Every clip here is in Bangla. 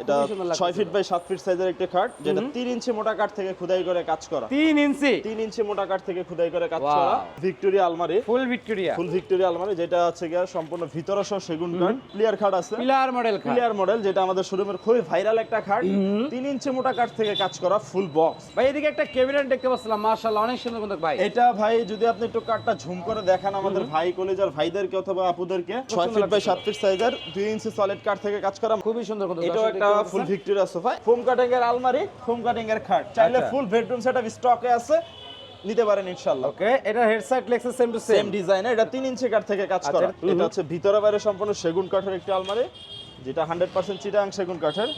এটা ছয় ফিট বাই সাত ফিট সাইজের একটা খাট যেটা তিন ইঞ্চি মোটা কাঠ থেকে খোদাই করে কাজ করা। তিন ইঞ্চি? তিন ইঞ্চি মোটা কাঠ থেকে খোদাই করে কাজ করা। ভিক্টোরিয়া আলমারি ফুল ভিক্টোরিয়া ফুল ভিক্টোরিয়া আলমারি যেটা হচ্ছে গিয়া সম্পূর্ণ ভিতরে সহ সেগুন কাঠ ক্লিয়ার খাট আছে। পিলার মডেল খাট। ক্লিয়ার মডেল যেটা আমাদের শোরুমের খুবই ভাইরাল একটা খাট। তিন ইঞ্চি মোটা কাঠ থেকে কাজ করা ফুল বক্স ভাই এদিকে একটা ক্যাবিনেট দেখতে পাচ্ছিলাম মাশাআল্লাহ অনেক সুন্দর কিন্তু ভাই। এটা ভাই যদি আপনি একটু কাঠটা ঝুম করে দেখান আমাদের ভাই কলেজের ভাইদেরকে অথবা আপুদেরকে ছয় ফিট বাই সাত ফিট সাইজের দুই ইঞ্চি সলিড কাঠ থেকে কাজ করা। খুবই সুন্দর কিন্তু এটাও একটা full Victoria sofa foam cutting এর আলমারি ফোম কাটিং এর খাট। চাইলে। ফুল বেডরুম সেটআপ স্টকে আছে নিতে পারেন ইনশাআল্লাহ। ওকে এটা head side Lexus same to same design এটা 3 ইঞ্চি কাট থেকে কাজ আচ্ছা, করা। এটা হচ্ছে ভিতরে বাইরে সম্পূর্ণ সেগুন কাঠের একটা আলমারি। যেটা 100% চিটাং সেগুন কাঠের।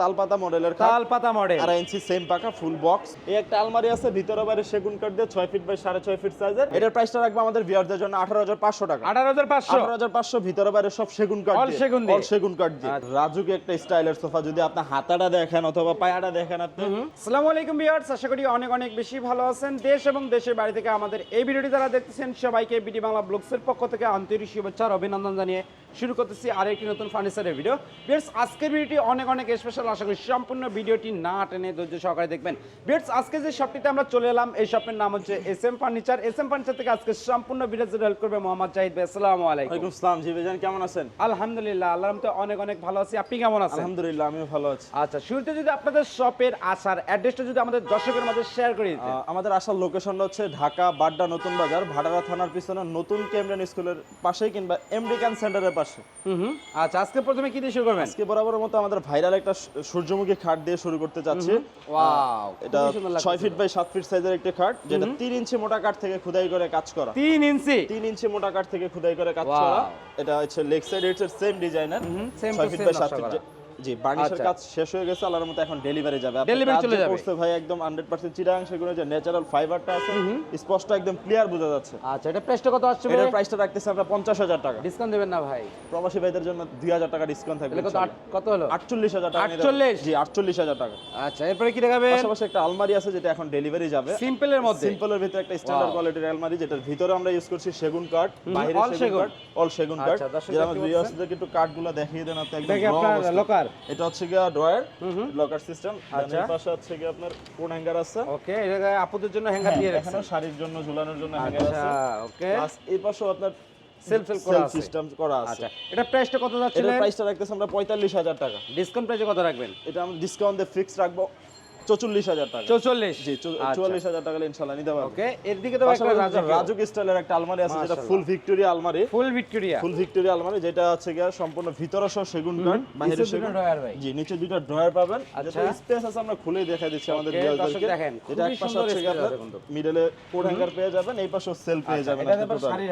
তালপাতা মডেলের খাট তাল পাতা মডেল। আড়াই ইঞ্চি সেম পাকা ফুল বক্স এই একটা আলমারি আছে ভিতরে বাইরে সেগুন কাঠ দিয়ে ছয় ফিট বাই সাড়ে ছয় ফিট সাইজের এটার প্রাইসটা রাখব আমাদের ভিউয়ারদের জন্য আঠারো হাজার পাঁচশো টাকা। আঠারো হাজার পাঁচশো। আঠারো হাজার পাঁচশো ভিতরে বাইরে সব সেগুন কাঠ সেগুন? অল সেগুন কাঠ দিয়ে। আচ্ছা। রাজুকে একটা স্টাইলের সোফা যদি আপনি হাতাটা দেখেন অথবা পায়াটা দেখেন আপনি। আসসালামু আলাইকুম ভিউয়ার্স আশা করি অনেক অনেক বেশি ভালো আছেন। দেশ এবং দেশের বাড়ি থেকে আমাদের এই ভিডিওটি যারা দেখতেছেন সবাইকে বিডি বাংলা ব্লগসের পক্ষ থেকে আন্তরিক শুভেচ্ছা আর অভিনন্দন জানিয়ে শুরু করতেছি আরেকটি নতুন ফার্নিচারের ভিডিও। ভিউয়ার্স আজকের ভিডিওটি অনেক অনেক স্পেশাল আশা করি সম্পূর্ণ ভিডিওটি না টেনে ধৈর্য সহকারে দেখবেন। ভিউয়ার্স আজকে যে শপটিতে আমরা চলে এলাম এই শপের নাম হচ্ছে S M furniture S M furniture থেকে আজকে সম্পূর্ণ ভিডিও হেল্প করবে মোহাম্মদ জাহিদ ভাই। আসসালামু আলাইকুম। আসসালাম। জি ভাইজান কেমন আছেন? আলহামদুলিল্লাহ আল্লাহ রহমতে অনেক অনেক ভালো আছি। আপনি কেমন আছেন? আলহামদুলিল্লাহ আমিও ভালো আছি। আচ্ছা শুরুতে যদি আপনাদের শপের আসার অ্যাড্রেসটা যদি আমাদের দর্শকের মাঝে শেয়ার করে দিতেন। আমাদের আসার লোকেশনটা হচ্ছে ঢাকা বাড্ডা নতুন বাজার ভাড়ারা থানার পিছনে নতুন কেমরেন স্কুলের পাশেই কিংবা এমডিকান সেন্টারের পাশে। হুম। আচ্ছা আজকে প্রথমে কি দিয়ে শুরু করবেন? আজকে বরাবরের মতো আমাদের ভাইরাল একটা সূর্যমুখী খাট দিয়ে শুরু করতে যাচ্ছি ওয়াও এটা ছয় ফিট বাই সাত ফিট সাইজের একটা খাট যেটা তিন ইঞ্চি মোটা কাঠ থেকে খোদাই করে কাজ করা। তিন ইঞ্চি? তিন ইঞ্চি মোটা কাঠ থেকে খোদাই করে কাজ করা। এটা হচ্ছে লেগ সাইড এর সেম ডিজাইনার same ছয় ফিট বাই 7 ফিট। জি বার্নিশের আচ্ছা। কাজ শেষ হয়ে গেছে আল্লাহর মতো এখন ডেলিভারি যাবে। কাজ চলে যাবে। করছে ভাই একদম 100% চিরাং সেগুলো যে ন্যাচারাল ফাইবারটা আছে স্পষ্ট একদম ক্লিয়ার বোঝা যাচ্ছে। আচ্ছা এটা প্রাইসটা কত আসছে প্রাইসটা রাখতেছি আমরা 50000 টাকা। ডিসকাউন্ট দেবেন না ভাই। প্রবাসী ভাইদের জন্য 2000 টাকা ডিসকাউন্ট থাকবে কত কত হলো? 48000 টাকা 48? জি 48000 টাকা। আচ্ছা এরপরে কি পাশাপাশি একটা আলমারি আছে যেটা এখন ডেলিভারি যাবে। সিম্পলের মধ্যে? সিম্পলের ভিতরে একটা স্ট্যান্ডার্ড কোয়ালিটির আলমারি যেটার ভিতরে আমরা ইউজ করছি সেগুন কাঠ বাইরে সেগুন। কাঠ অল সেগুন কাঠ। যেটা আমরা ভিউয়ার্সদেরকে একটু কাঠগুলো দেখিয়ে দেন আপনি একদম আপনার। লোকার এটা হচ্ছে গিয়া ড্রয়ার লকার সিস্টেম। আর এর পাশে হচ্ছে গিয়া আপনার কোন হ্যাঙ্গার আছে? ওকে এটা আপুদের জন্য হ্যাঙ্গার দিয়ে রাখছেন। শাড়ির জন্য ঝুলানোর জন্য হ্যাঙ্গার আচ্ছা আছে। ওকে। প্লাস এই পাশেও আপনার সেলফ সেলফ করা আছে। সিস্টেম করা আছে। আচ্ছা এটা প্রাইসটা কত যাচ্ছে এটা প্রাইসটা রাখতেছি আমরা 45000 টাকা। ডিসকাউন্ট প্রাইসে কত রাখবেন? এটা আমরা ডিসকাউন্ট দিয়ে ফিক্স রাখব। 44000 টাকা। চৌচল্লিশ? জি চুয়াল্লিশ হাজার টাকা ইনশাল্লাহ নিতে পারব। ওকে এর দিকে তো একটা পাশাপাশি রাজকীয়। রাজুক স্টাইলের একটা আলমারি আছে যেটা ফুল ভিক্টোরিয়া আলমারি। ফুল ভিক্টোরিয়া। ফুল ভিক্টোরিয়া আলমারি যেটা হচ্ছে গিয়া সম্পূর্ণ ভিতরে সহ সেগুন কাঠ বাইরে সেগুন। জি নিচে দুটো ড্রয়ার পাবেন। আচ্ছা। যেটা স্পেস আছে আমরা খুলে দেখাই দিচ্ছি আমাদের ভিউয়ারদেরকে এটা এক পাশে সুন্দর গিয়া space আপনার আছে কিন্তু। মিডলে কোড হ্যাঙ্গার পেয়ে যাবেন এই পাশে পেয়ে যাবেন এটা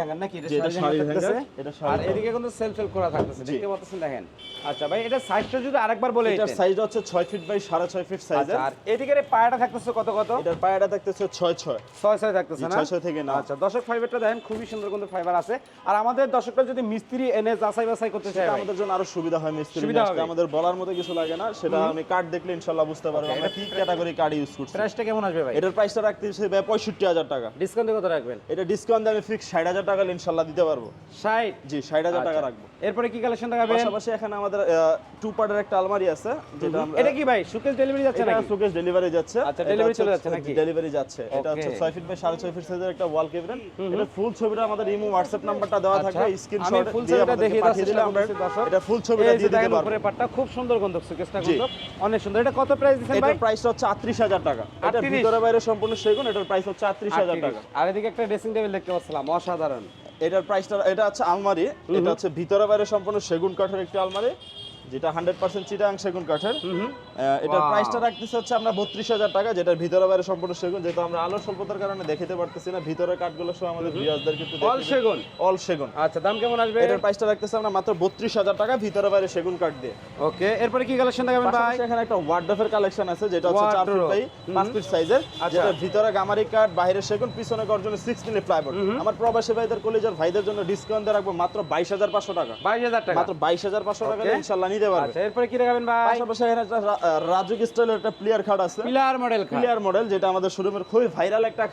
হ্যাঙ্গার নাকি? এটা হ্যাঙ্গার এটা আর এদিকে কিন্তু সেলফ সেল করা থাকতেছে জি। দেখতে পাচ্ছেন দেখেন। আচ্ছা ভাই এটা সাইজটা যদি আরেকবার বলে এটার দিতেন। সাইজটা হচ্ছে 6 ফিট বাই 6.5 ফিট আচ্ছা সাইজের আর এদিকে এই পায়াটা থাকতেছে কত কত? এটার পায়াটা থাকতেছে 6 6 ছয় ছয় থাকতেছে না? ছয় ছয় থেকে না আচ্ছা দর্শক ফাইবারটা দেখেন খুবই সুন্দর কিন্তু ফাইবার আছে। আর আমাদের দর্শকরা যদি মিস্ত্রি এনে যাচাই বাছাই করতে চায় আমাদের জন্য আরও সুবিধা হয় মিস্ত্রি সুবিধা হবে। আমাদের বলার মতো কিছু লাগে না। সেটা আমি কার্ড দেখলে ইনশাল্লাহ বুঝতে পারব। আমরা কি ক্যাটাগরি কার্ড ইউজ করছি? প্রাইসটা কেমন আসবে ভাই? এটার প্রাইসটা রাখতে হিসেবে পঁয়ষট্টি হাজার টাকা। ডিসকাউন্ট কত রাখবেন? এটা ডিসকাউন্ট আমি ফিক্স ষাট হাজার টাকা ইনশাল্লাহ দিতে পারব। ষাট? জি ষাট হাজার টাকা আচ্ছা। রাখব। এরপরে কি কালেকশন দেখাবেন? পাশাপাশি এখানে আমাদের টু পার্টের একটা আলমারি আছে যেটা এটা কি ভাই? সুকেশ ডেলিভারি যাচ্ছে নাকি? সুকেশ ডেলিভারি যাচ্ছে। আচ্ছা, delivery চলে যাচ্ছে নাকি? ডেলিভারি যাচ্ছে। এটা হচ্ছে 6 ফিট বাই 6.5 ফিট সাইজের একটা ওয়াল এটা ফুল ছবিটা আমাদের ইমো হোয়াটসঅ্যাপ নাম্বারটা দেওয়া আচ্ছা, থাকবে স্ক্রিনশট দিয়ে ছবিটা দেখিয়ে দিলে আমরা। এটা ফুল ছবিটা দিয়ে দিতে পারব। উপরে পাটটা খুব সুন্দর। অনেক সুন্দর। এটা কত প্রাইস দিচ্ছেন ভাই? এটার প্রাইস হচ্ছে 38000 টাকা। এটা ভিতরে বাইরে সম্পূর্ণ সেগুন এটার প্রাইস হচ্ছে 38000 টাকা। আর এদিকে একটা ড্রেসিং টেবিল দেখতে পাচ্ছিলাম অসাধারণ। এটার প্রাইসটা এটা হচ্ছে আলমারি এটা হচ্ছে ভিতরে বাইরে সম্পূর্ণ সেগুন কাঠের একটি আলমারি। যেটা 100% চিটাং সেগুন কাঠের। এটার প্রাইসটা রাখতেছে হচ্ছে আমরা 32000 টাকা যেটার ভিতরে বাইরে সম্পূর্ণ সেগুন যেটা আমরা আলো স্বল্পতার কারণে দেখাতে পারতেছি না ভিতরে কাঠগুলো সহ আমাদের ভিউয়ারদের কিন্তু অল সেগুন? অল সেগুন। আচ্ছা দাম কেমন আসবে? এটার প্রাইসটা রাখতেছে আমরা মাত্র 32000 টাকা ভিতরে বাইরে সেগুন কাঠ দিয়ে। ওকে এরপরে কি কালেকশন দেখাবেন ভাই? এখানে একটা কালেকশন আছে যেটা হচ্ছে 4 ফিট বাই 5 ফিট সাইজের আচ্ছা। যেটা ভিতরে গামারি কাঠ বাইরে সেগুন পিছনে গর্জনে 6 মিলি প্লাইবোর্ড আমার প্রবাসী ভাইদের কলেজের ভাইদের জন্য ডিসকাউন্ট দিয়ে রাখব মাত্র 22500 টাকা। বাইশ হাজার টাকা? মাত্র 22500 টাকা Okay. ইনশাআল্লাহ নিতে নিতে পারবে। আচ্ছা এরপরে কি দেখাবেন ভাই? পাশাপাশি রাজুক স্টাইলের একটা প্লেয়ার খাট আছে। পিলার মডেল প্লেয়ার মডেল যেটা আমাদের শোরুমের খুবই ভাইরাল একটা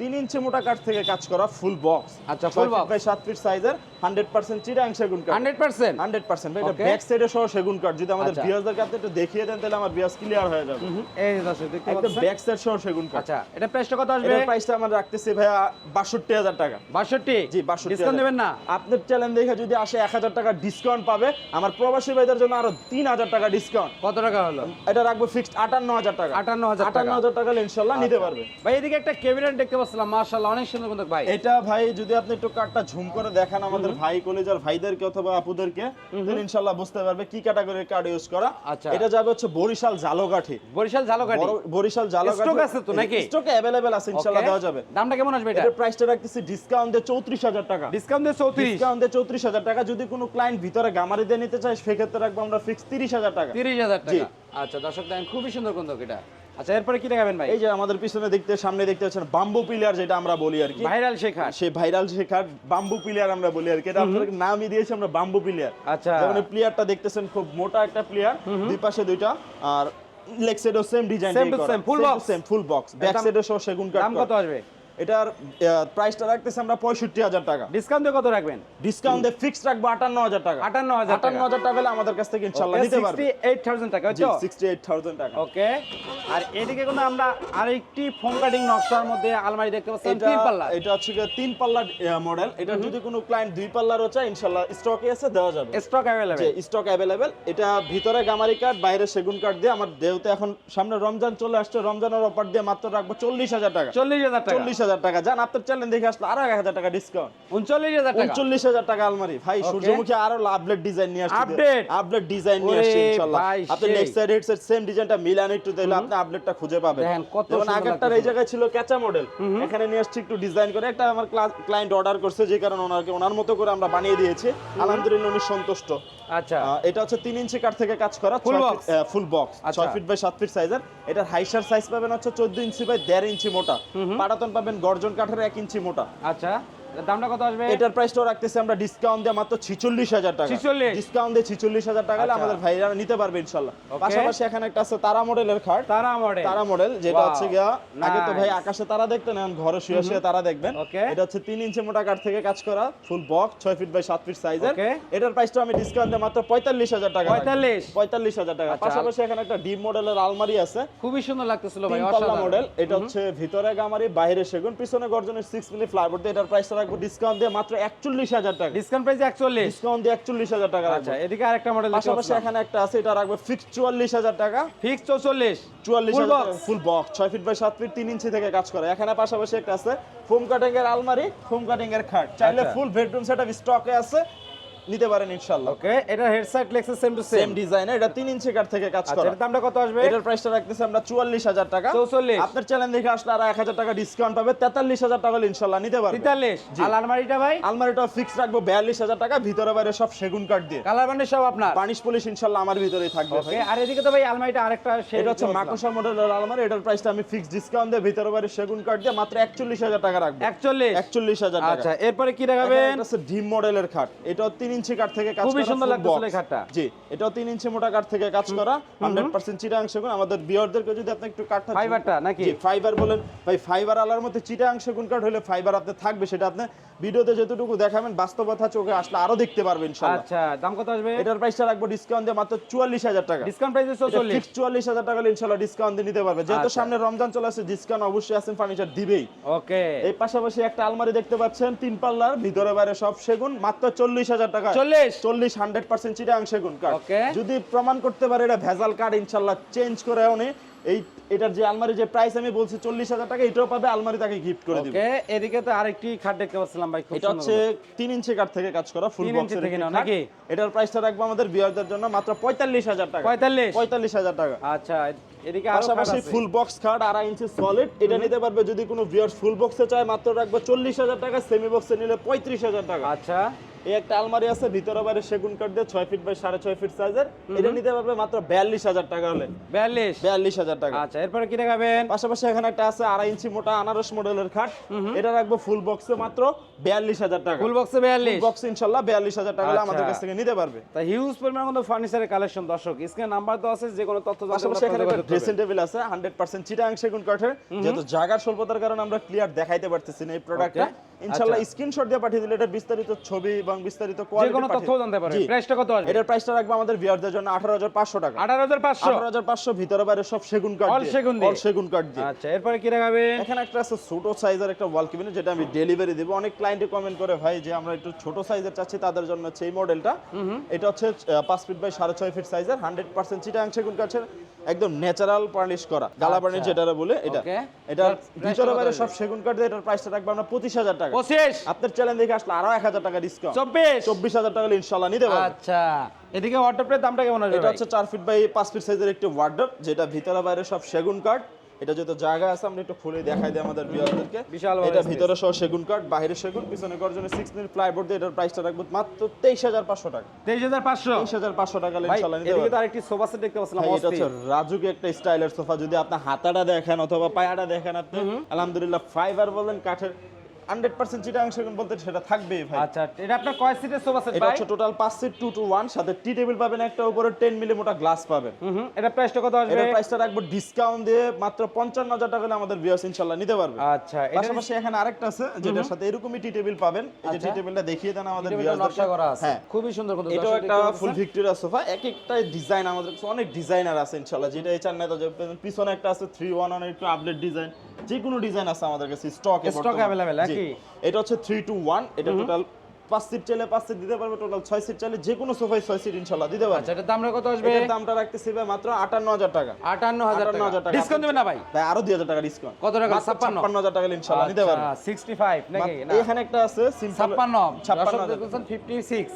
তিন ইঞ্চি মোটা কাঠ থেকে কাজ করা ফুল বক্স আচ্ছা। বাই সাত ফিট সাইজের চিরাং সেগুন কাঠ এটা ব্যাক সাইডে সহ সেগুন কাঠ যদি আমাদের আচ্ছা। ভিউয়ারদের কাছে একটু দেখিয়ে দেন তাহলে আমার ভিউয়ার্স ক্লিয়ার হয়ে যাবে। এই যে দর্শক দেখতে একদম ব্যাক সাইড সহ সেগুন কাঠ আচ্ছা এটা প্রাইসটা কত আসবে? এটার প্রাইসটা আমরা রাখতেছি ভাইয়া বাষট্টি হাজার টাকা। বাষট্টি? জি বাষট্টি ডিসকাউন্ট দেবেন না? আপনার চ্যালেঞ্জ দেখে যদি আসে এক হাজার টাকা ডিসকাউন্ট পাবে আমার প্রবাসী ভাইদের জন্য আরও তিন হাজার টাকা ডিসকাউন্ট কত টাকা হলো? এটা রাখব ফিক্সড আটান্ন হাজার টাকা। 58,000 টাকা। আটান্ন হাজার টাকা ইনশাল্লাহ নিতে পারবে ভাই এদিকে একটা ক্যাবিনেট দেখতে পাচ্ছিলাম মাশাআল্লাহ অনেক সুন্দর কিন্তু ভাই। এটা ভাই যদি আপনি একটু কার্ডটা ঝুম করে দেখান আমাদের ভাই কলেজের ভাইদেরকে অথবা আপুদেরকে তাহলে ইনশাল্লাহ বুঝতে পারবে কি ক্যাটাগরির কার্ড ইউজ করা। আচ্ছা। এটা যাবে হচ্ছে বরিশাল জালোকাঠি বরিশাল ঝালকাঠি বড়- বরিশাল জালোকাঠি Stock আছে তো নাকি? স্টকে অ্যাভেলেবেল আছে ইনশাল্লাহ দেওয়া যাবে। দামটা কেমন আসবে এটা? এটার প্রাইসটা রাখতেছি ডিসকাউন্ট দিয়ে চৌত্রিশ হাজার টাকা। ডিসকাউন্ট দিয়ে চৌত্রিশ? ডিসকাউন্ট দিয়ে চৌত্রিশ হাজার টাকা। যদি কোনো ক্লায়েন্ট ভিতরে গামারি দিয়ে নিতে চায় সেক্ষেত্রে রাখব আমরা ফিক্স তিরিশ হাজার টাকা। তিরিশ হাজার টাকা। আচ্ছা দর্শক দেখেন খুবই সুন্দর কিন্তু এটা। আচ্ছা এরপরে কি দেখাবেন ভাই? এই যে আমাদের পিছনে দেখতে সামনে দেখতে পাচ্ছেন বাম্বু পিলার যেটা আমরা বলি আর কি। ভাইরাল শেখা সে ভাইরাল শেখার বাম্বু পিলিয়ার আমরা বলি আর কি। এটা নামই দিয়েছি আমরা বাম্বু পিলিয়ার আচ্ছা। যেমন প্লেয়ারটা দেখতেছেন খুব মোটা একটা প্লেয়ার দুই পাশে দুইটা। আর leg same design same, full box? Same full box back সহ সেগুন কাঠ কত আসবে? এটার প্রাইসটা রাখতেছি আমরা পঁয়ষট্টি হাজার টাকা। ডিসকাউন্ট দিয়ে কত রাখবেন? ডিসকাউন্ট দিয়ে ফিক্সড রাখব আটান্ন হাজার টাকা। 58,000 আটান্ন হাজার টাকা হলে আমাদের কাছ থেকে ইনশাল্লাহ নিতে পারবে। এইট থাউজেন্ড টাকা সিক্সটি এইট থাউজেন্ড টাকা। ওকে আর এদিকে কিন্তু আমরা আরেকটি ফোম কাটিং নকশার মধ্যে আলমারি দেখতে পাচ্ছি তিন পাল্লা এটা হচ্ছে তিন পাল্লা মডেল এটা যদি কোনো ক্লায়েন্ট দুই পাল্লারও চায় ইনশাল্লাহ স্টকে আছে দেওয়া যাবে। স্টক অ্যাভেলেবেল স্টক অ্যাভেলেবেল এটা ভিতরে গামারি কাঠ বাইরে সেগুন কাঠ দিয়ে আমার দেহতে এখন সামনে রমজান চলে আসছে। রমজানের অফার দিয়ে মাত্র রাখব চল্লিশ হাজার টাকা। চল্লিশ হাজার টাকা। চল্লিশ হাজার টাকা। যান আপনার চ্যানেল দেখে আসলে আরও এক হাজার টাকা ডিসকাউন্ট উনচল্লিশ হাজার টাকা। উনচল্লিশ হাজার টাকা আলমারি। ভাই সূর্যমুখী আরও আপডেট ডিজাইন নিয়ে আসছে। Update? আপডেট ডিজাইন নিয়ে আসছে ইনশাআল্লাহ আপনি next side head side same ডিজাইনটা মিলান একটু দিলে আপনি আপডেটটা খুঁজে পাবেন। যেমন আগেরটার এই জায়গায় ছিল ক্যাচা মডেল এখানে নিয়ে আসছি একটু ডিজাইন করে। একটা আমার ক্লায়েন্ট অর্ডার করছে যে কারণে ওনাকে ওনার মতো করে আমরা বানিয়ে দিয়েছি। আলহামদুলিল্লাহ উনি সন্তুষ্ট। আচ্ছা। এটা হচ্ছে তিন ইঞ্চি কাঠ থেকে কাজ করা ফুল আহ, ফুল বক্স আচ্ছা। ছয় ফিট বাই সাত ফিট সাইজের এটার হাইসার সাইজ পাবেন হচ্ছে চোদ্দ ইঞ্চি বাই দেড় ইঞ্চি মোটা। পাটাতন পাবেন গর্জন কাঠের এক ইঞ্চি মোটা। আচ্ছা। দামটা কত আসবে? এটার প্রাইসটাও রাখতেছি আমরা ডিসকাউন্ট দিয়ে মাত্র ছিচল্লিশ হাজার টাকা। 46? ডিসকাউন্ট দিয়ে ছিচল্লিশ হাজার টাকা হলে আচ্ছা। আমাদের ভাইরা নিতে পারবে ইনশাল্লাহ। Okay. পাশাপাশি এখানে একটা আছে তারা মডেলের খাট তারা মডেল তারা মডেল যেটা হচ্ছে গিয়া আগে তো ভাই আকাশে তারা দেখতেন এখন ঘরে শুয়ে শুয়ে তারা দেখবেন। এটা হচ্ছে তিন ইঞ্চি মোটা কাঠ থেকে কাজ করা ফুল বক্স ছয় ফিট বাই সাত ফিট সাইজের. এটার প্রাইসটা আমি ডিসকাউন্ট দিয়ে মাত্র পঁয়তাল্লিশ হাজার টাকা 45? পঁয়তাল্লিশ? হাজার টাকা। আচ্ছা। পাশাপাশি এখানে একটা ডিপ মডেলের আলমারি আছে। খুবই সুন্দর লাগতেছিল ভাই অসাধারণ। মডেল এটা হচ্ছে ভিতরে গামারি বাইরে সেগুন পিছনে গর্জনের সিক্স মিলি ফ্লাইবোর্ড দিয়ে এটার প্রাইসটা রাখব ডিসকাউন্ট দিয়ে মাত্র একচল্লিশ হাজার টাকা। ডিসকাউন্ট প্রাইস একচল্লিশ? ডিসকাউন্ট দিয়ে একচল্লিশ হাজার টাকা আচ্ছা এদিকে আরেকটা মডেল পাশাপাশি এখানে একটা আছে এটা রাখব ফিক্স চুয়াল্লিশ হাজার টাকা। ফিক্স চৌচল্লিশ? চুয়াল্লিশ ফুল বক্স ছয় ফিট বাই সাত ফিট তিন ইঞ্চি থেকে কাজ করে। এখানে পাশাপাশি একটা আছে ফোম কাটিং এর আলমারি ফোম কাটিং এর খাট। চাইলে। ফুল বেডরুম সেট স্টকে আছে। নিতে পারেন ইনশাল্লাহ ওকে এটা headset Lexus same to same ডিজাইনের এটা তিন ইঞ্চি কাঠ থেকে কাজ আচ্ছা করা। এটার দামটা কত আসবে? এটার প্রাইসটা রাখতেছি আমরা চুয়াল্লিশ হাজার টাকা। 44 আপনার চ্যানেল দেখে আসলে আর এক হাজার টাকা ডিসকাউন্ট পাবে তেতাল্লিশ হাজার টাকা হলে ইনশাল্লাহ নিতে পারবে তেতাল্লিশ। জি। আর আলমারিটা ভাই? আলমারিটা ফিক্স রাখব বিয়াল্লিশ হাজার টাকা ভিতরে বাইরে সব সেগুন কাঠ দিয়ে। কালার বান্ডে সব আপনার? পানিশ পলিশ ইনশাল্লাহ আমার ভিতরেই থাকবে ওকে আর এদিকে তো ভাই আলমারিটা আরেকটা এটা হচ্ছে। মাকসা মডেলের আলমারি এটার প্রাইসটা আমি ফিক্স ডিসকাউন্ট দিয়ে ভিতরে বাইরে সেগুন কাঠ দিয়ে মাত্র একচল্লিশ হাজার টাকা রাখব। একচল্লিশ? একচল্লিশ হাজার টাকা। আচ্ছা এরপরে কি দেখাবেন? একটা আছে ডিম মডেলের খাট। এটাও ইঞ্চি কাঠ থেকে কাজ খুবই সুন্দর full লাগতেছিল এই খাটটা। জি এটাও ইঞ্চি মোটা কাঠ থেকে কাজ করা সেগুন। আমাদের বিয়ারদেরকে যদি আপনি একটু কাঠটা ফাইবারটা নাকি? জি ফাইবার বলেন। ভাই ফাইবার আলার মধ্যে চিটাং সেগুন কাঠ হলে ফাইবার আপনি থাকবে সেটা আপনি ভিডিওতে যতটুকু দেখাবেন বাস্তবতা চোখে আসলে আরও দেখতে পারবেন ইনশাআল্লাহ আচ্ছা দাম কত আসবে? এটার প্রাইসটা রাখব ডিসকাউন্ট দিয়ে মাত্র চুয়াল্লিশ হাজার টাকা। ডিসকাউন্ট প্রাইসে চৌচল্লিশ ফিক্স চুয়াল্লিশ হাজার টাকা হলে ইনশাল্লাহ ডিসকাউন্ট দিয়ে নিতে পারবে। যেহেতু আচ্ছা। সামনে রমজান চলে আসছে ডিসকাউন্ট অবশ্যই আসেন ফার্নিচার দিবেই। ওকে এই পাশাপাশি একটা আলমারি দেখতে পাচ্ছেন তিন পাল্লার ভিতরে বাইরে সব সেগুন মাত্র চল্লিশ হাজার টাকা চিটাং সেগুন কাঠ যদি প্রমাণ করতে পারে এটা ভেজাল চেঞ্জ করে উনি। এই এটার যে আলমারি যে প্রাইস আমি বলছি চল্লিশ হাজার টাকা এটাও পাবে আলমারি তাকে গিফট করে দিবে। এদিকে তো আরেকটি খাট দেখতে পাচ্ছিলাম ভাই এটা হচ্ছে তিন ইঞ্চি কাঠ থেকে কাজ করা ফুল বক্সের থেকে। নাকি? এটার প্রাইসটা রাখব আমাদের বিয়ারদের জন্য মাত্র পঁয়তাল্লিশ হাজার টাকা। পঁয়তাল্লিশ? পঁয়তাল্লিশ হাজার টাকা। আচ্ছা এদিকে পাশাপাশি ফুল বক্স খাট আড়াই ইঞ্চি সলিড এটা নিতে পারবে যদি কোনো ভিউয়ার ফুল বক্সে চায় মাত্র রাখব চল্লিশ হাজার টাকা সেমি বক্সে নিলে পঁয়ত্রিশ হাজার টাকা। আচ্ছা। এই একটা আলমারি আছে ভিতরে বাইরে সেগুন কাঠ দিয়ে ছয় ফিট বাই সাড়ে ছয় ফিট সাইজের এটা নিতে পারবে মাত্র বিয়াল্লিশ হাজার টাকা হলে। বিয়াল্লিশ? বিয়াল্লিশ হাজার টাকা। আচ্ছা এরপরে কি দেখাবেন? পাশাপাশি এখানে একটা আছে আড়াই ইঞ্চি মোটা আনারস মডেলের খাট। এটা রাখব ফুল বক্সে মাত্র বিয়াল্লিশ হাজার টাকা। ফুল বক্সে বিয়াল্লিশ? বক্স ইনশাল্লাহ বিয়াল্লিশ হাজার টাকা আমাদের আচ্ছা। কাছ থেকে নিতে পারবে। তা হিউজ পরিমাণ কিন্তু ফার্নিচারের কালেকশন দর্শক। স্ক্রিনে নাম্বার তো আছে যে কোনো তথ্য পাশাপাশি এখানে একটা ড্রেসিং টেবিল আছে হান্ড্রেড পার্সেন্ট চিটাং সেগুন কাঠের। যেহেতু জায়গার স্বল্পতার কারণে আমরা ক্লিয়ার দেখাইতে পারতেছি না এই প্রোডাক্টটা. ইনশাল্লাহ আচ্ছা। স্ক্রিনশট দিয়ে পাঠিয়ে দিলে এটা বিস্তারিত ছবি এবং বিস্তারিত কোয়ালিটি কোনো তথ্য জানতে প্রাইসটা কত আসবে? এটার প্রাইসটা রাখব আমাদের ভিউয়ারদের জন্য আঠারো হাজার পাঁচশো টাকা। আঠারো হাজার পাঁচশো? আঠারো হাজার পাঁচশো ভিতরে বাইরে সব সেগুন কাঠ All সেগুন দিয়ে? অল সেগুন কাঠ দিয়ে। আচ্ছা এরপরে কি এখানে একটা আছে ছোট সাইজের একটা ওয়াল কেবিনেট যেটা আমি ডেলিভারি দেবো। অনেক ক্লায়েন্টে কমেন্ট করে ভাই যে আমরা একটু ছোট সাইজের চাচ্ছি তাদের জন্য হচ্ছে এই মডেলটা এটা হচ্ছে আহ, পাঁচ ফিট বাই সাড়ে ছয় ফিট সাইজের হান্ড্রেড পার্সেন্ট চিটাং সেগুন কাঠের একদম ন্যাচারাল পার্নিশ করা। গালা পার্নিশ যেটা বলে এটা। এটা ভিতরে বাইরে সব সেগুন কাঠ দিয়ে এটার প্রাইসটা রাখবে আমরা পঁচিশ হাজার টাকা। পঁচিশ? আপনার চ্যালেঞ্জ দেখে আসলে আরও এক হাজার টাকা ডিসকাউন্ট চব্বিশ? চব্বিশ হাজার টাকা ইনশাল্লাহ নিতে পারবেন। আচ্ছা। এদিকে ওয়াটারপ্রের দামটা কেমন আসবে এটা হচ্ছে চার ফিট বাই পাঁচ ফিট সাইজের একটি ওয়ার্ডার যেটা ভিতরে বাইরে সব সেগুন কাঠ এটা যত জায়গা আছে আমরা একটু খুলে দেখাই দিই আমাদের ভিউয়ারদেরকে বিশাল এটা ভিতরে সহ সেগুন কাঠ বাইরে সেগুন পিছনে গর্জনে সিক্স মিনিট প্লাইবোর্ড দিয়ে এটার প্রাইসটা রাখব মাত্র তেইশ হাজার পাঁচশো টাকা। তেইশ হাজার পাঁচশো? তেইশ হাজার পাঁচশো টাকা ইনশাল্লাহ এদিকে তো আরেকটি সোফা সেট দেখতে পাচ্ছিলাম এটা হচ্ছে রাজুকে একটা স্টাইলের সোফা যদি আপনি হাতাটা দেখেন অথবা পায়াটা দেখেন আপনি আলহামদুলিল্লাহ ফাইবার বলেন কাঠের হান্ড্রেড পার্সেন্ট চিটাং সেগুন বলতে সেটা থাকবেই ভাই। আচ্ছা এটা আপনার কয় সিটের সোফা সেট এটা হচ্ছে টোটাল পাঁচ সিট টু টু ওয়ান সাথে টি টেবিল পাবেন একটা উপরে টেন মিলি মোটা গ্লাস পাবেন। এটা প্রাইসটা কত আসবে? এটার প্রাইসটা রাখব ডিসকাউন্ট দিয়ে মাত্র পঞ্চান্ন হাজার টাকা হলে আমাদের ভিউয়ার্স ইনশাল্লাহ নিতে পারবে। আচ্ছা পাশাপাশি এখানে আরেকটা আছে যেটার সাথে এরকমই টি টেবিল পাবেন। এই যে টি টেবিলটা দেখিয়ে দেন আমাদের টেবিলটা নকশা করা আছে। হ্যাঁ। খুবই সুন্দর কিন্তু এটাও একটা ফুল ভিক্টোরিয়া সোফা এক একটা ডিজাইন আমাদের কাছে অনেক ডিজাইনার আছে ইনশাল্লাহ যেটা এই চান না তো পিছনে একটা আছে থ্রি ওয়ান ওয়ান একটু আপডেট ডিজাইন যে কোনো ডিজাইন আছে আমাদের কাছে স্টক স্টক अवेलेबल আছে এটা হচ্ছে 3 টু 1 এটা টোটাল পাঁচ সিট চাইলে পাঁচ সিট দিতে পারবে টোটাল ছয় সিট চাইলে যে কোনো সোফায় ছয় সিট ইনশাল্লাহ দিতে পারবে। আচ্ছা দামটা কত আসবে? এটার দামটা রাখতেছি ভাই মাত্র আটান্ন হাজার টাকা। আটান্ন হাজার আটান্ন হাজার টাকা। ডিসকাউন্ট দেবেন না ভাই? ভাই আরও দুই হাজার টাকা ডিসকাউন্ট কত টাকা? ছাপ্পান্ন? ছাপ্পান্ন হাজার টাকা ইনশাল্লাহ পারবে। সিক্সটি ফাইভ নাকি? না। এখানে একটা আছে ছাপ্পান্ন। ছাপ্পান্ন ফিফটি সিক্স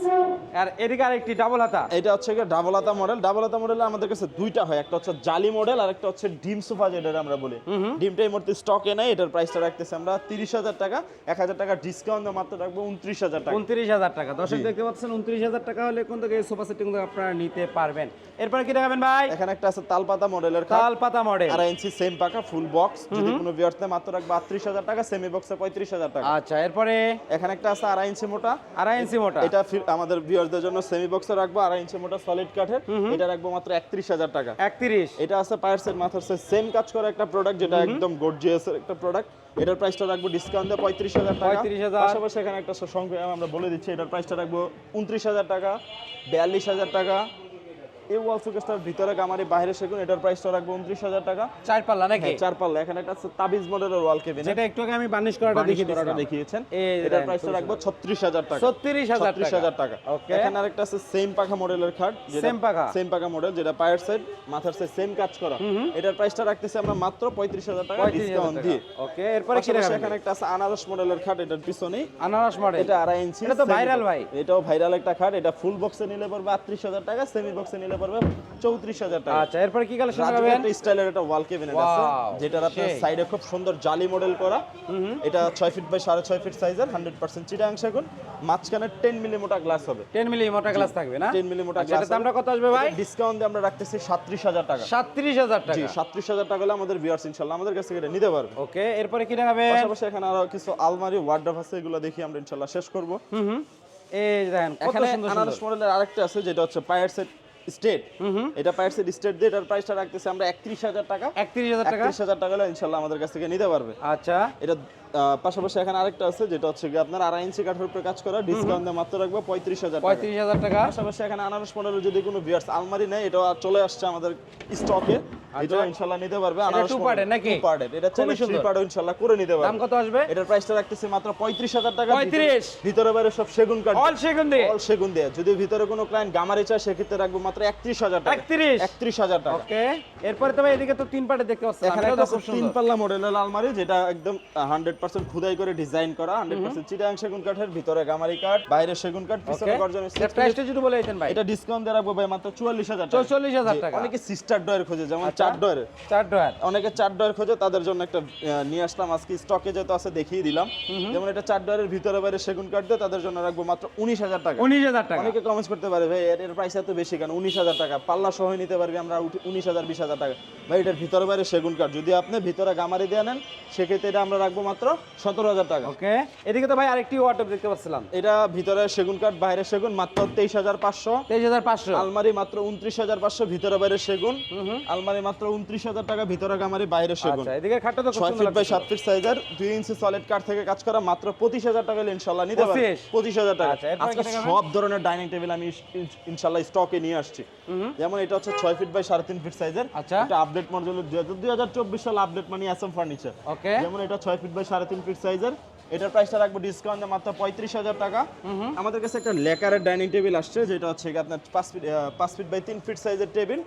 আর এদিকে আরেকটি ডাবল হাতা। এটা হচ্ছে ডাবল হাতা মডেল ডাবল হাতা মডেলে আমাদের কাছে দুইটা হয়। একটা হচ্ছে জালি মডেল আর একটা হচ্ছে ডিম সোফা যেটা আমরা বলি। ডিমটা এই মুহূর্তে স্টকে নাই। এটার প্রাইসটা রাখতেছি আমরা তিরিশ হাজার টাকা। এক হাজার টাকা ডিসকাউন্ট মাত্র রাখব উনত্রিশ হাজার টাকা। উনত্রিশ হাজার টাকা। দর্শক দেখতে পাচ্ছেন উনত্রিশ হাজার টাকা হলে কোন থেকে সোফা সেট কিন্তু আপনারা নিতে পারবেন। এরপরে কি দেখাবেন ভাই? এখানে একটা আছে তালপাতা মডেলের খাট তাল পাতা মডেল আড়াই ইঞ্চি সেম পাকা ফুল বক্স যদি কোনো বিয়ার্সতে মাত্র রাখব আটত্রিশ হাজার টাকা সেমি বক্সে পঁয়ত্রিশ হাজার টাকা। আচ্ছা এরপরে? এখানে একটা আছে আড়াই ইঞ্চি মোটা। আড়াই ইঞ্চি মোটা। এটা আমাদের ভিউয়ারদের জন্য সেমি বক্সে রাখব আড়াই ইঞ্চি মোটা সলিড কাঠের এটা রাখব মাত্র একত্রিশ হাজার টাকা। একত্রিশ। এটা আছে পায়ার সেট মাথার সেম কাজ করা একটা প্রোডাক্ট যেটা একদম গর্জিয়াস একটা প্রোডাক্ট এটার প্রাইসটা রাখব ডিসকাউন্ট দিয়ে পঁয়ত্রিশ হাজার টাকা। 35,000 পাশাপাশি এখানে একটা সংখ্যা আমরা বলে দিচ্ছি এটার প্রাইসটা রাখব উনত্রিশ হাজার টাকা বিয়াল্লিশ হাজার টাকা এই ওয়াল ভিতরে গামারি বাইরে সেগুন এটার প্রাইসটা রাখব উনত্রিশ হাজার টাকা। চার পাল্লা নাকি? হ্যাঁ, চার পাল্লা। এখানে একটা তাবিজ মডেলের ওয়াল কেবিন যেটা একটু আগে আমি বার্নিশ করাটা দেখিয়ে করাটা দেখিয়েছেন। এটার প্রাইসটা রাখব ছত্রিশ হাজার টাকা। ছত্রিশ হাজার ছত্রিশ হাজার টাকা। এখানে আরেকটা আছে সেম পাখা মডেলের খাট Same পাখা? সেম পাখা মডেল যেটা পায়ের সাইড মাথার সাইড সেম কাজ করা। এটার প্রাইসটা রাখতেছি আমরা মাত্র পঁয়ত্রিশ হাজার টাকা ডিসকাউন্ট দিয়ে। ওকে এরপরে কি এখানে একটা আছে আনারস মডেলের খাট এটার পিছনেই। আনারস মডেল এটা আড়াই ইঞ্চি এটা তো box। ভাই। এটাও ভাইরাল একটা খাট এটা ফুল বক্সে নিলে পড়বে আটত্রিশ হাজার টাকা সেমি বক্সে নিলে পড়বে টাকা। আচ্ছা এরপরে কি কালেকশন একটা স্টাইলের একটা ওয়াল আছে। যেটার আপনার সাইডে খুব সুন্দর জালি মডেল করা। এটা ফিট বাই সাড়ে ছয় ফিট সাইজের চিটাং সেগুন। মাঝখানে টেন মিলি মোটা গ্লাস হবে। 10 মিলি মোটা গ্লাস থাকবে না? 10 মিলি মোটা আচ্ছা, গ্লাস দামটা কত আসবে ভাই? ডিসকাউন্ট দিয়ে আমরা রাখতেছি সাত্রিশ হাজার টাকা। 37000 জি টাকা। টাকা হলে আমাদের ভিউয়ার্স আমাদের কাছ থেকে এটা নিতে পারবে। ওকে এরপরে কি দেখাবেন পাশাপাশি এখানে আরও কিছু আলমারি ওয়ার্ডরোব আছে এগুলো দেখি আমরা ইনশাল্লাহ শেষ করব। হুম হুম। এই দেখেন কত এখানে সুন্দর আনারস মডেলের আরেকটা আছে যেটা হচ্ছে পায়ার সেট স্টেট। এটা পায়ার এর স্টেট দিয়ে এটার প্রাইসটা রাখতেছি আমরা একত্রিশ হাজার টাকা। 31000 টাকা? একত্রিশ হাজার টাকা হলে ইনশাল্লাহ আমাদের কাছ থেকে নিতে পারবে। আচ্ছা। এটা আহ, পাশাপাশি এখানে আরেকটা আছে যেটা হচ্ছে গিয়ে আপনার আড়াই ইঞ্চি কাঠের উপরে কাজ করা ডিসকাউন্ট মাত্র রাখব পঁয়ত্রিশ হাজার পঁয়ত্রিশ হাজার টাকা? পাশাপাশি এখানে আনারস পনেরো যদি কোনো ভিউয়ার্স আলমারি নেই এটা চলে আসছে আমাদের স্টকে এটা ইনশাল্লাহ নিতে পারবে আনারস two part নাকি? টু পার্টের এটা চাইলে থ্রি পার্টও ইনশাল্লাহ করে নিতে দাম কত আসবে? এটার প্রাইসটা রাখতেছি মাত্র টাকা। 35 ভিতরে বাইরে সব সেগুন কাঠ অল সেগুন দিয়ে? অল সেগুন দিয়ে। যদি ভিতরে কোনো ক্লায়েন্ট গামারি চায় সেক্ষেত্রে রাখব মাত্র একত্রিশ হাজার টাকা। 31 একত্রিশ হাজার টাকা। ওকে। এরপরে তো ভাই এদিকে তো তিন পার্টে দেখতে পাচ্ছেন। এখানে একটা তো খুব আছে তিন পাল্লা মডেলের আলমারি যেটা একদম খুদাই করে ডিজাইন করা। চিটাং সেগুন কাঠের ভিতরে গামারি কাঠ বাইরে সেগুন কাঠ পিছনে গর্জন এটা প্রাইসটা যদি বলে দিতেন ভাই। এটা ডিসকাউন্ট দিয়ে রাখব ভাই মাত্র চুয়াল্লিশ হাজার টাকা। 44,000 জি, টাকা। অনেকে সিস্টার ডয়ের খোঁজে যেমন আচ্ছা। চার ডয়ের চার ডয়ার অনেকে চার ডয়ের খোঁজে তাদের জন্য একটা নিয়ে আসলাম। আজকে স্টকে যেহেতু আছে দেখিয়ে দিলাম। যেমন এটা চার ডয়ের ভিতরে বাইরে সেগুন কাঠ দিয়ে তাদের জন্য রাখব মাত্র উনিশ হাজার টাকা। উনিশ হাজার টাকা। অনেকে কমেন্টস করতে পারে ভাই এর প্রাইস এত বেশি কেন? উনিশ হাজার টাকা। পাল্লা সহ নিতে পারবি আমরা উনিশ হাজার বিশ হাজার টাকা। ভাই এটার ভিতরে বাইরে সেগুন কাঠ। যদি আপনি ভিতরে গামারি দিয়ে নেন সেক্ষেত্রে এটা আমরা রাখব মাত্র সতেরো হাজার টাকা। ওকে। এদিকে তো ভাই আরেকটি ওয়ার্ডরোব দেখতে পাচ্ছিলাম। এটা ভিতরে সেগুন কাঠ বাইরে সেগুন মাত্র তেইশ হাজার পাঁচশো। তেইশ হাজার পাঁচশো। আলমারি মাত্র উনত্রিশ হাজার পাঁচশো ভিতরে বাইরে সেগুন। আলমারি মাত্র উনত্রিশ হাজার টাকা ভিতরে গামারি বাইরে সেগুন। আচ্ছা এদিকে খাটটা তো খুব ছয় ফিট বাই ফিট সাইজের ইঞ্চি সলিড কাঠ থেকে কাজ করা মাত্র পঁচিশ হাজার টাকা হলে ইনশাল্লাহ নিতে পারবেন। 25 পঁচিশ হাজার টাকা। আচ্ছা, আজকে সব ধরনের ডাইনিং টেবিল আমি স্টকে নিয়ে আসছি। যেমন এটা হচ্ছে ছয় ফিট বাই সাড়ে তিন ফিট সাইজের আচ্ছা। এটা আপডেট মডেল দুই হাজার চব্বিশ সাল আপডেট মানে অ্যাসাম ফার্নিচার যেমন এটা ছয় ফিট বাই সাড়ে তিন ফিট সাইজের এটার প্রাইসটা রাখব ডিসকাউন্ট মাত্র পঁয়ত্রিশ হাজার টাকা। আমাদের কাছে একটা লেকারের ডাইনিং টেবিল আসছে যেটা হচ্ছে আপনার পাঁচ ফিট পাঁচ ফিট বাই তিন ফিট সাইজের টেবিল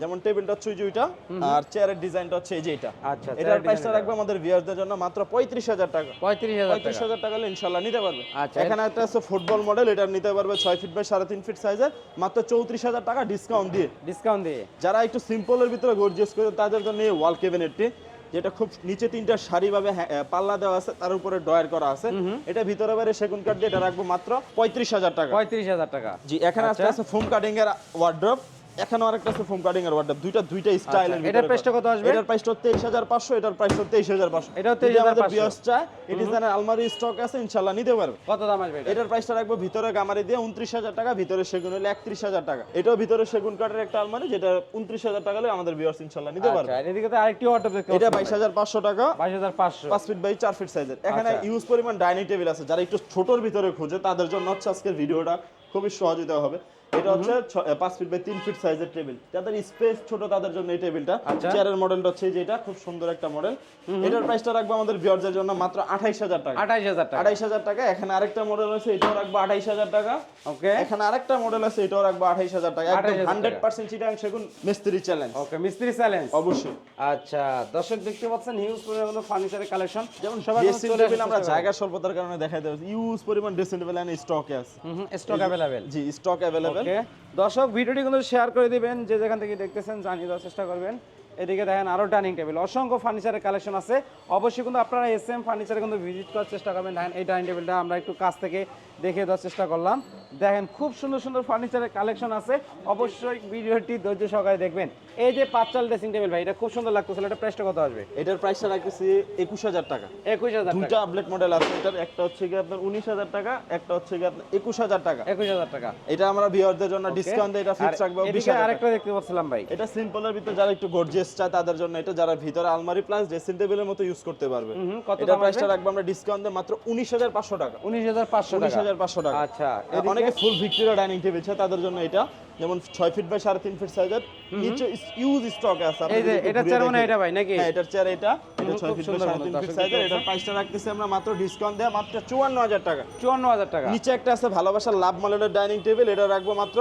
যেমন টেবিলটা হচ্ছে যে ওইটা আর চেয়ারের ডিজাইনটা হচ্ছে এই যে এটা। আচ্ছা, এটার প্রাইসটা রাখব আমাদের ভিউয়ারদের জন্য মাত্র পঁয়ত্রিশ হাজার টাকা। পঁয়ত্রিশ হাজার পঁয়ত্রিশ টাকা হাজার টাকা হলে ইনশাল্লাহ নিতে পারবে। আচ্ছা, এখানে একটা আছে ফুটবল মডেল এটা নিতে পারবে ছয় ফিট বাই সাড়ে তিন ফিট সাইজের মাত্র চৌত্রিশ হাজার টাকা ডিসকাউন্ট দিয়ে। ডিসকাউন্ট দিয়ে। যারা একটু সিম্পলের ভিতরে গর্জিয়াস করে তাদের জন্য এই ওয়াল ক্যাবিনেটটি যেটা খুব নিচে তিনটা সারিভাবে হ্যাঁ- পাল্লা দেওয়া আছে তার উপরে ডয়ার করা আছে। এটা ভিতরে বাইরে সেগুন কাঠ দিয়ে এটা রাখব মাত্র পঁয়ত্রিশ হাজার টাকা। পঁয়ত্রিশ হাজার টাকা। জি এখানে। আছে ফোম কাটিং এর ওয়ার্ড্রপ এখানেও আরেকটা আছে ফোম কাটিং এর ওয়ার্ড্রপ দুইটা দুইটা স্টাইলের আচ্ছা, এটার price টা কত আসবে? এটার প্রাইসটা তেইশ হাজার পাঁচশো এটার প্রাইসটা তেইশ হাজার পাঁচশো। এটাও আমাদের 23,500 বিয়স চায় এই ডিজাইনের আলমারি স্টক আছে ইনশাল্লাহ নিতে পারবে। কত দাম আসবে এটার প্রাইসটা রাখব ভিতরে গামারি দিয়ে উনত্রিশ হাজার টাকা ভিতরে সেগুন হলে একত্রিশ হাজার টাকা। এটাও ভিতরে সেগুন কাঠের একটা আলমারি যেটা উনত্রিশ হাজার টাকা হলে আমাদের বিয়ার্স ইনশাল্লাহ নিতে পারবে। আচ্ছা এদিকে তো আরেকটি ওয়ার্ডরোব দেখতে এটা বাইশ হাজার পাঁচশো টাকা। বাইশ হাজার পাঁচশো। পাঁচ ফিট বাই চার ফিট সাইজের এখানে আচ্ছা। ইউজ পরিমাণ ডাইনিং টেবিল আছে। যারা একটু ছোটর ভিতরে খোঁজে তাদের জন্য হচ্ছে আজকের ভিডিওটা খুবই সহযোগিতা হবে। এটা হচ্ছে ফিট বাই তিন ফিট সাইজের টেবিল যাদের স্পেস ছোট তাদের জন্য এই টেবিলটা। চেয়ারের মডেলটা হচ্ছে এই যে এটা খুব সুন্দর একটা মডেল এটার প্রাইসটা রাখব আমাদের জন্য মাত্র আঠাইশ হাজার টাকা। আঠাইশ হাজার টাকা। আঠাইশ হাজার টাকা এখানে আরেকটা মডেল আছে এটাও রাখব আঠাইশ হাজার টাকা। ওকে এখানে আরেকটা মডেল আছে এটাও রাখব আঠাইশ হাজার টাকা। একদম 28,000 টাকা। চিটাং সেগুন মিস্ত্রি চ্যালেঞ্জ ওকে মিস্ত্রি চ্যালেঞ্জ অবশ্যই। আচ্ছা দর্শক দেখতে পাচ্ছেন হিউজ পরিমাণ ফার্নিচারের কালেকশন যেমন সবাই টেবিল আমরা জায়গা স্বল্পতার কারণে দেখাই দেবো। ইউজ পরিমাণ ড্রেসিং টেবিল এনে স্টকে আছে। স্টক অ্যাভেলেবেল জি স্টক অ্যাভেলেবেল দর্শক ভিডিওটি কিন্তু শেয়ার করে দিবেন যে যেখান থেকে দেখতেছেন জানিয়ে দেওয়ার চেষ্টা করবেন। এদিকে দেখেন আরও ডাইনিং টেবিল। অসংখ্য ফার্নিচারের কালেকশন আছে। অবশ্যই কিন্তু আপনারা এস এম ফার্নিচারে কিন্তু ভিজিট করার চেষ্টা করবেন। দেখেন এই ডাইনিং টেবিলটা আমরা একটু কাছ থেকে দেখে দেওয়ার চেষ্টা করলাম। দেখেন খুব সুন্দর সুন্দর ফার্নিচারের কালেকশন আছে। অবশ্যই ভিডিওটি ধৈর্য সহকারে দেখবেন। এই যে পাঁচচাল ড্রেসিং টেবিল ভাই এটা খুব সুন্দর লাগতেছিল। এটা প্রাইসটা কত আসবে? এটার প্রাইসটা রাখতেছি একুশ হাজার টাকা। একুশ হাজার দুইটা টাকা। আপডেট মডেল আছে। এটার একটা হচ্ছে কি আপনার উনিশ হাজার টাকা একটা হচ্ছে কি আপনার একুশ হাজার টাকা। একুশ হাজার টাকা। এটা আমরা ভিউয়ারদের জন্য ডিসকাউন্ট এটা ফিক্স রাখব আরেকটা দেখতে পাচ্ছিলাম ভাই। এটা সিম্পলের ভিতরে যারা একটু গর্জিয়াস চায় তাদের জন্য এটা যারা ভিতরে আলমারি প্লাস ড্রেসিং টেবিলের মতো ইউজ করতে পারবে। এটা প্রাইসটা রাখব আমরা ডিসকাউন্ট দিয়ে মাত্র উনিশ হাজার পাঁচশো টাকা। উনিশ হাজার পাঁচশো উনিশ টাকা হাজার পাঁচশো টাকা। আচ্ছা অনেকে ফুল ভিক্টোরিয়া ডাইনিং টেবিল চায় তাদের জন্য এটা। যেমন ছয় ফিট বাই সাড়ে তিন ফিট সাইজের নিচে ইউজ স্টকে আছে এই যে এটা চেয়ার মানে এটা ভাই নাকি? হ্যাঁ এটার চেয়ার এটা। এটা হুম, ছয় ফিট বাই সুন্দর সাড়ে মতো, তিন ফিট সাইজের এটার প্রাইসটা রাখতেছি আমরা মাত্র ডিসকাউন্ট দেয়া মাত্র চুয়ান্ন হাজার টাকা। চুয়ান্ন হাজার টাকা। নিচে একটা আছে ভালোবাসার লাভ মডেলের ডাইনিং টেবিল এটা রাখব মাত্র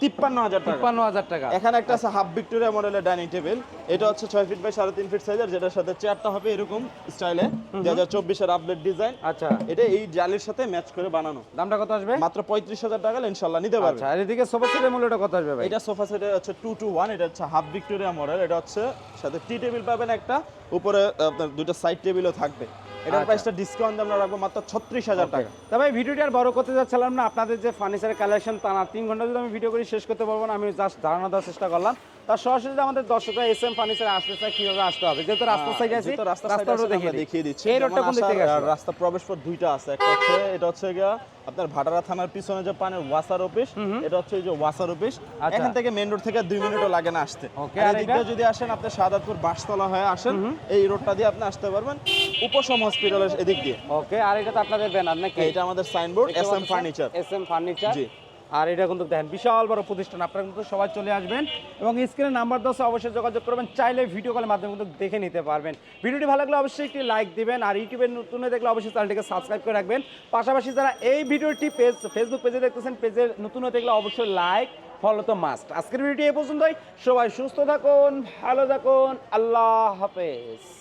তিপ্পান্ন হাজার তিপ্পান্ন হাজার টাকা। এখানে একটা আছে হাফ ভিক্টোরিয়া মডেলের ডাইনিং টেবিল এটা হচ্ছে ছয় ফিট বাই সাড়ে তিন ফিট সাইজের যেটার সাথে চেয়ারটা হবে এরকম স্টাইলে দুই হাজার চব্বিশের আপডেট ডিজাইন আচ্ছা। এটা এই জালির সাথে ম্যাচ করে বানানো। দামটা কত আসবে? মাত্র পঁয়ত্রিশ হাজার টাকা ইনশাল্লাহ নিতে পারবে। আচ্ছা আর এদিকে সোফা সেটের মূল্যটা কত আসবে ভাই? এটা সোফা সেটের হচ্ছে টু টু ওয়ান এটা হচ্ছে হাফ ভিক্টোরিয়া মডেল এটা হচ্ছে সাথে টি টেবিল পাবেন একটা। উপরে আপনার দুটো সাইড টেবিলও থাকবে। এটার আচ্ছা। প্রাইসটা ডিসকাউন্ট আমরা রাখব মাত্র ছত্রিশ হাজার টাকা। তবে এই ভিডিওটি আর বড় করতে যাচ্ছিলাম না আপনাদের যে ফার্নিচার কালেকশন তা না তিন ঘণ্টা যদি আমি ভিডিও করে শেষ করতে পারব না আমি জাস্ট ধারণা দেওয়ার চেষ্টা করলাম। তার সরাসরি আমাদের দর্শকরা এস এম ফার্নিচারে আসতে চায় কীভাবে আসতে হবে? যেহেতু রাস্তা সাইড আছে রাস্তা রাস্তাটা দেখিয়ে দেখিয়ে দিচ্ছি। এই রোডটা কোন দিক আহ, রাস্তা প্রবেশ পথ দুইটা আছে। একটা হচ্ছে এটা হচ্ছে গিয়া আপনার ভাটারা থানার পিছনে যে পানের ওয়াসার অফিস এটা হচ্ছে এই যে ওয়াসার অফিস আচ্ছা। এখান থেকে মেন রোড থেকে দুই মিনিটও লাগে না আসতে। আর যদি আসেন আপনি সাদাতপুর বাসতলা হয়ে আসেন এই রোডটা দিয়ে আপনি আসতে পারবেন উপশম হসপিটালের এদিক দিয়ে। ওকে আর এটা তো আপনাদের ব্যানার নাকি? এটা আমাদের signboard S M furniture S M furniture জি। আর এটা কিন্তু দেখেন, বিশাল বড় প্রতিষ্ঠান। আপনারা কিন্তু সবাই চলে আসবেন এবং স্ক্রিনে নাম্বার দশে অবশ্যই যোগাযোগ করবেন। চাইলে ভিডিও কলের মাধ্যমে কিন্তু দেখে নিতে পারবেন। ভিডিওটি ভালো লাগলে অবশ্যই একটি লাইক দিবেন আর ইউটিউবের নতুন দেখলে অবশ্যই চ্যানেলটিকে সাবস্ক্রাইব করে রাখবেন। পাশাপাশি যারা এই ভিডিওটি পেজ ফেসবুক পেজে দেখতেছেন পেজের নতুন দেখলে অবশ্যই লাইক ফলো তো মাস্ট আজকের ভিডিওটি এই পর্যন্তই। সবাই সুস্থ থাকুন, ভালো থাকুন, আল্লাহ হাফেজ।